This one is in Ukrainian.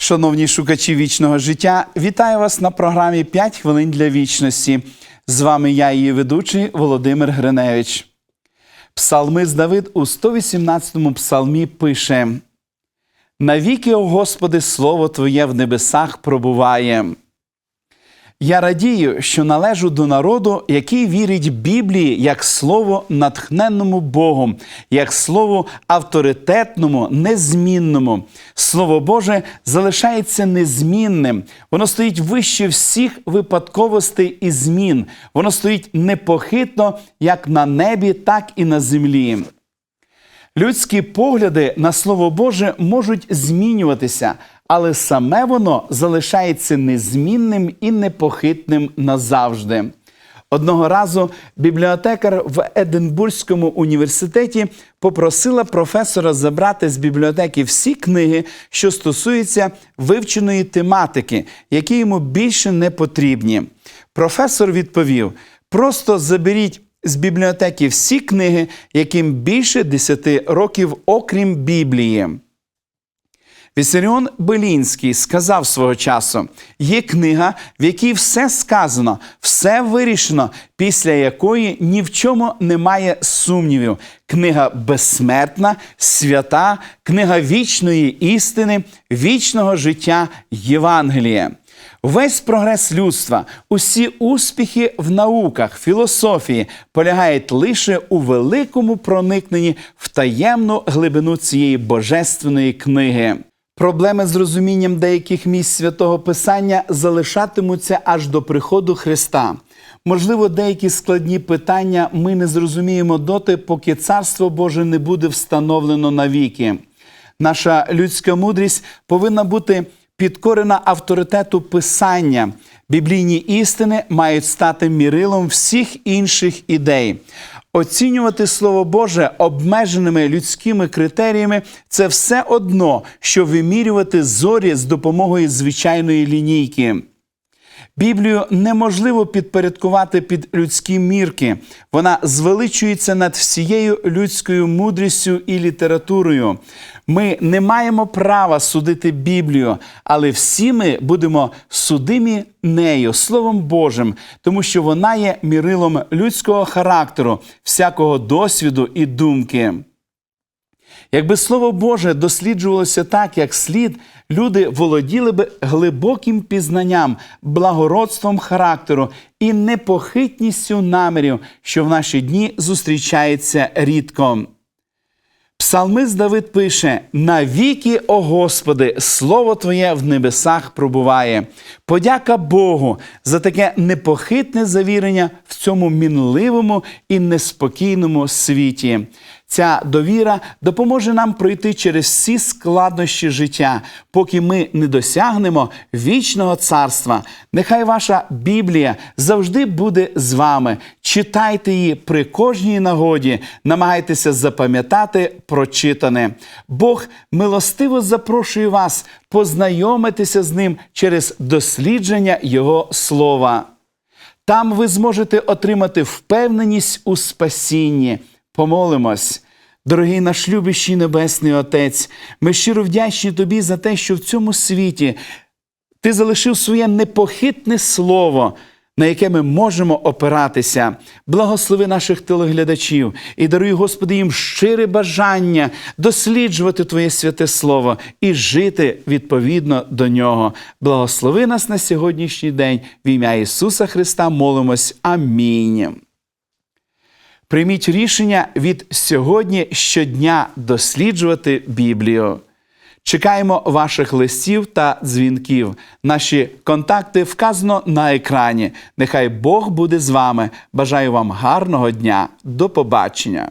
Шановні шукачі вічного життя, вітаю вас на програмі «5 хвилин для вічності. З вами я, її ведучий Володимир Гриневич. Псалмист Давид у 118-му псалмі пише: Навіки, о Господи, слово Твоє в небесах пробуває. Я радію, що належу до народу, який вірить Біблії як слово натхненному Богом, як слово авторитетному, незмінному. Слово Боже залишається незмінним. Воно стоїть вище всіх випадковостей і змін. Воно стоїть непохитно як на небі, так і на землі. Людські погляди на Слово Боже можуть змінюватися, але саме воно залишається незмінним і непохитним назавжди. Одного разу бібліотекар в Единбурзькому університеті попросила професора забрати з бібліотеки всі книги, що стосуються вивченої тематики, які йому більше не потрібні. Професор відповів: просто заберіть з бібліотеки всі книги, яким більше 10 років, окрім Біблії. Вісаріон Белінський сказав свого часу: є книга, в якій все сказано, все вирішено, після якої ні в чому немає сумнівів. Книга безсмертна, свята, книга вічної істини, вічного життя Євангелія. Весь прогрес людства, усі успіхи в науках, філософії полягають лише у великому проникненні в таємну глибину цієї божественної книги. Проблеми з розумінням деяких місць святого Писання залишатимуться аж до приходу Христа. Можливо, деякі складні питання ми не зрозуміємо доти, поки Царство Боже не буде встановлено навіки. Наша людська мудрість повинна бути підкорена авторитету Писання. Біблійні істини мають стати мірилом всіх інших ідей. Оцінювати Слово Боже обмеженими людськими критеріями це все одно, що вимірювати зорі з допомогою звичайної лінійки. Біблію неможливо підпорядкувати під людські мірки. Вона звеличується над всією людською мудрістю і літературою. Ми не маємо права судити Біблію, але всі ми будемо судимі нею, Словом Божим, тому що вона є мірилом людського характеру, всякого досвіду і думки. Якби Слово Боже досліджувалося так, як слід, люди володіли б глибоким пізнанням, благородством характеру і непохитністю намірів, що в наші дні зустрічається рідко. Псалмист Давид пише: навіки, о Господи, слово Твоє в небесах пробуває. Подяка Богу за таке непохитне завірення в цьому мінливому і неспокійному світі. Ця довіра допоможе нам пройти через всі складнощі життя, поки ми не досягнемо вічного царства. Нехай ваша Біблія завжди буде з вами. Читайте її при кожній нагоді, намагайтеся запам'ятати прочитане. Бог милостиво запрошує вас познайомитися з ним через дослідження Його слова. Там ви зможете отримати впевненість у спасінні. Помолимось. Дорогий наш любящий Небесний Отець, ми щиро вдячні Тобі за те, що в цьому світі Ти залишив своє непохитне слово, на яке ми можемо опиратися. Благослови наших телеглядачів і даруй, Господи, їм щире бажання досліджувати Твоє святе Слово і жити відповідно до нього. Благослови нас на сьогоднішній день. В ім'я Ісуса Христа молимось. Амінь. Прийміть рішення від сьогодні щодня досліджувати Біблію. Чекаємо ваших листів та дзвінків. Наші контакти вказано на екрані. Нехай Бог буде з вами. Бажаю вам гарного дня. До побачення!